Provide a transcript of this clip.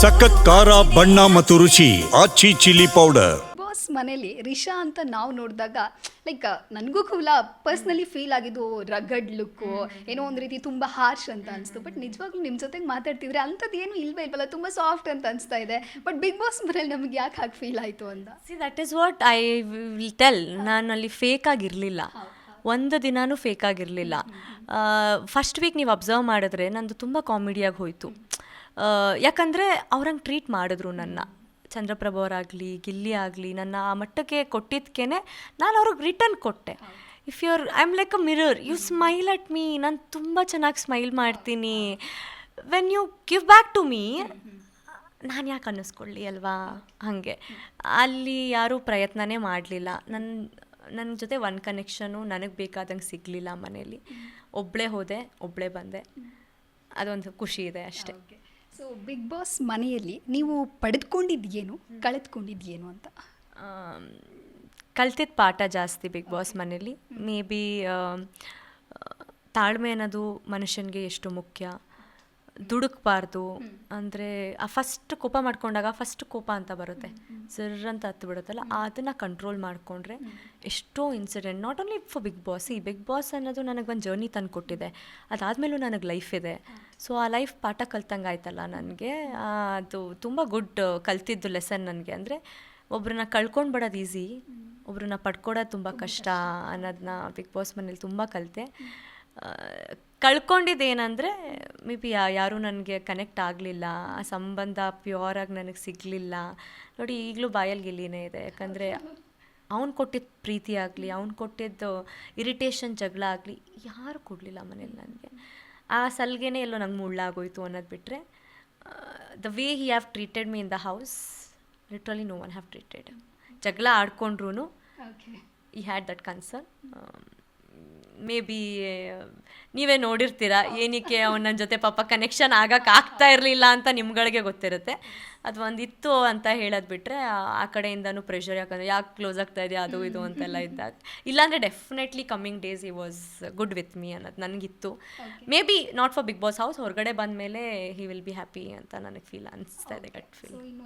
ಸಖತ್ ಖಾರ ಬಣ್ಣ ಮತ್ತು ರುಚಿ ಆಚಿ ಚಿಲ್ಲಿ ಪೌಡರ್ ಬಾಸ್ ಮನೇಲಿ ರಿಷಾ ಅಂತ ನಾವು ನೋಡಿದಾಗ ಲೈಕ್ ನನಗೂ ಕೂಡ ಪರ್ಸ್ನಲಿ ಫೀಲ್ ಆಗಿದ್ದು ರಗಡ್ ಲುಕ್ಕು ಏನೋ ಒಂದು ರೀತಿ ತುಂಬ ಹಾರ್ಶ್ ಅಂತ ಅನಿಸ್ತು. ಬಟ್ ನಿಜವಾಗ್ಲೂ ನಿಮ್ಮ ಜೊತೆಗೆ ಮಾತಾಡ್ತಿದ್ರೆ ಅಂಥದ್ದು ಏನು ಇಲ್ವೇ ಇಲ್ವಲ್ಲ ತುಂಬ ಸಾಫ್ಟ್ ಅಂತ ಅನಿಸ್ತಾ ಇದೆ. ಬಟ್ ಬಿಗ್ ಬಾಸ್ ಮನೇಲಿ ನಮಗೆ ಯಾಕೆ ಹಾಗೆ ಫೀಲ್ ಆಯಿತು ಅಂತ? See that is what I will tell ನಾನು ಅಲ್ಲಿ ಫೇಕ್ ಆಗಿರಲಿಲ್ಲ ಒಂದು ದಿನಾನೂ ಫೇಕ್ ಆಗಿರಲಿಲ್ಲ. ಫಸ್ಟ್ ವೀಕ್ ನೀವು ಅಬ್ಸರ್ವ್ ಮಾಡಿದ್ರೆ ನಂದು ತುಂಬ ಕಾಮಿಡಿಯಾಗಿ ಹೋಯಿತು. ಯಾಕಂದರೆ ಅವ್ರಂಗೆ ಟ್ರೀಟ್ ಮಾಡಿದ್ರು ನನ್ನ. ಚಂದ್ರಪ್ರಭು ಅವರಾಗಲಿ, ಗಿಲ್ಲಿ ಆಗಲಿ, ನನ್ನ ಆ ಮಟ್ಟಕ್ಕೆ ಕೊಟ್ಟಿದ್ದಕ್ಕೇ ನಾನು ಅವ್ರಿಗೆ ರಿಟರ್ನ್ ಕೊಟ್ಟೆ. If you're I am like a mirror you smile at me ನಾನು ತುಂಬ ಚೆನ್ನಾಗಿ ಸ್ಮೈಲ್ ಮಾಡ್ತೀನಿ. When you give back to me ನಾನು ಯಾಕೆ ಅನ್ನಿಸ್ಕೊಳ್ಳಿ ಅಲ್ವಾ? ಹಾಗೆ. ಅಲ್ಲಿ ಯಾರೂ ಪ್ರಯತ್ನನೇ ಮಾಡಲಿಲ್ಲ. ನನ್ನ ನನ್ನ ಜೊತೆ ಒನ್ ಕನೆಕ್ಷನು ನನಗೆ ಬೇಕಾದಂಗೆ ಸಿಗಲಿಲ್ಲ ಮನೇಲಿ. ಒಬ್ಬಳೇ ಹೋದೆ ಒಬ್ಬಳೇ ಬಂದೆ. ಅದೊಂದು ಖುಷಿ ಇದೆ ಅಷ್ಟೇ. ಸೊ ಬಿಗ್ ಬಾಸ್ ಮನೆಯಲ್ಲಿ ನೀವು ಪಡೆದುಕೊಂಡಿದ್ದೇನು ಕಳೆದುಕೊಂಡಿದ್ದೇನು ಅಂತ? ಕಲ್ತಿದ್ದ ಪಾಠ ಜಾಸ್ತಿ ಬಿಗ್ ಬಾಸ್ ಮನೆಯಲ್ಲಿ. ಮೇ ಬಿ ತಾಳ್ಮೆ ಅನ್ನೋದು ಮನುಷ್ಯನಿಗೆ ಎಷ್ಟು ಮುಖ್ಯ? ದುಡುಕ್ಬಾರ್ದು. ಅಂದರೆ ಆ ಫಸ್ಟ್ ಕೋಪ ಮಾಡ್ಕೊಂಡಾಗ ಫಸ್ಟ್ ಕೋಪ ಅಂತ ಬರುತ್ತೆ. ಸರ್ ಅಂತ ಹತ್ತು ಬಿಡುತ್ತಲ್ಲ ಅದನ್ನು ಕಂಟ್ರೋಲ್ ಮಾಡಿಕೊಂಡ್ರೆ ಎಷ್ಟೋ incident not only for Bigg Boss ಈ ಬಿಗ್ ಬಾಸ್ ಅನ್ನೋದು ನನಗೆ ಒಂದು ಜರ್ನಿ ತಂದು ಕೊಟ್ಟಿದೆ. ಅದಾದಮೇಲೂ ನನಗೆ ಲೈಫ್ ಇದೆ. ಸೊ ಆ ಲೈಫ್ ಪಾಠ ಕಲ್ತಂಗೆ ಆಯ್ತಲ್ಲ ನನಗೆ. ಅದು ತುಂಬ ಗುಡ್ ಕಲ್ತಿದ್ದು ಲೆಸನ್ ನನಗೆ. ಅಂದರೆ ಒಬ್ರನ್ನ ಕಳ್ಕೊಂಡು ಬಿಡೋದು ಈಸಿ ಒಬ್ರನ್ನ ಪಡ್ಕೊಡೋದು ತುಂಬ ಕಷ್ಟ ಅನ್ನೋದನ್ನ ಬಿಗ್ ಬಾಸ್ ಮನೇಲಿ ತುಂಬ ಕಲಿತೆ. ಕಳ್ಕೊಂಡಿದ್ದು ಏನಂದರೆ ಮೇ ಬಿ ಯಾರೂ ನನಗೆ ಕನೆಕ್ಟ್ ಆಗಲಿಲ್ಲ ಆ ಸಂಬಂಧ ಪ್ಯೂರಾಗಿ ನನಗೆ ಸಿಗಲಿಲ್ಲ. ನೋಡಿ ಈಗಲೂ ಬಾಯಲ್ಲಿ ಗಿಲ್ಲಿನೇ ಇದೆ. ಯಾಕಂದರೆ ಅವ್ನು ಕೊಟ್ಟಿದ್ದ ಪ್ರೀತಿ ಆಗಲಿ ಅವ್ನು ಕೊಟ್ಟಿದ್ದು ಇರಿಟೇಷನ್ ಜಗಳ ಆಗಲಿ ಯಾರು ಕೊಡಲಿಲ್ಲ ಮನೇಲಿ ನನಗೆ. ಆ ಸಲ್ಗೆನೇ ಎಲ್ಲೋ ನಂಗೆ ಮುಳ್ಳಾಗೋಯ್ತು ಅನ್ನೋದು ಬಿಟ್ಟರೆ the way he have treated me in the house literally no one have treated ಜಗಳ ಆಡ್ಕೊಂಡ್ರು ಈ had that concern maybe ನೀವೇ ನೋಡಿರ್ತೀರಾ ಏನಕ್ಕೆ ಅವ್ನ ನನ್ನ ಜೊತೆ ಪಾಪ ಕನೆಕ್ಷನ್ ಆಗಕ್ಕೆ ಆಗ್ತಾ ಇರಲಿಲ್ಲ ಅಂತ ನಿಮ್ಗಳಿಗೆ ಗೊತ್ತಿರುತ್ತೆ. ಅದು ಒಂದು ಇತ್ತು ಅಂತ ಹೇಳೋದು ಬಿಟ್ಟರೆ ಆ ಕಡೆಯಿಂದನೂ ಪ್ರೆಷರ್ ಯಾಕಂದರೆ ಯಾಕೆ ಕ್ಲೋಸ್ ಆಗ್ತಾ ಇದೆಯಾ ಅದು ಇದು ಅಂತೆಲ್ಲ ಇದ್ದಾಗ. ಇಲ್ಲಾಂದರೆ ಡೆಫಿನೆಟ್ಲಿ ಕಮ್ಮಿಂಗ್ ಡೇಸ್ ಈ ವಾಸ್ ಗುಡ್ ವಿತ್ ಮೀ ಅನ್ನೋದು ನನಗಿತ್ತು. Maybe not for Bigg Boss house ಹೊರಗಡೆ ಬಂದ ಮೇಲೆ ಹಿ ವಿಲ್ ಬಿ ಹ್ಯಾಪಿ ಅಂತ ನನಗೆ ಫೀಲ್ ಅನಿಸ್ತಾ ಇದೆ ಗಟ್ ಫೀಲ್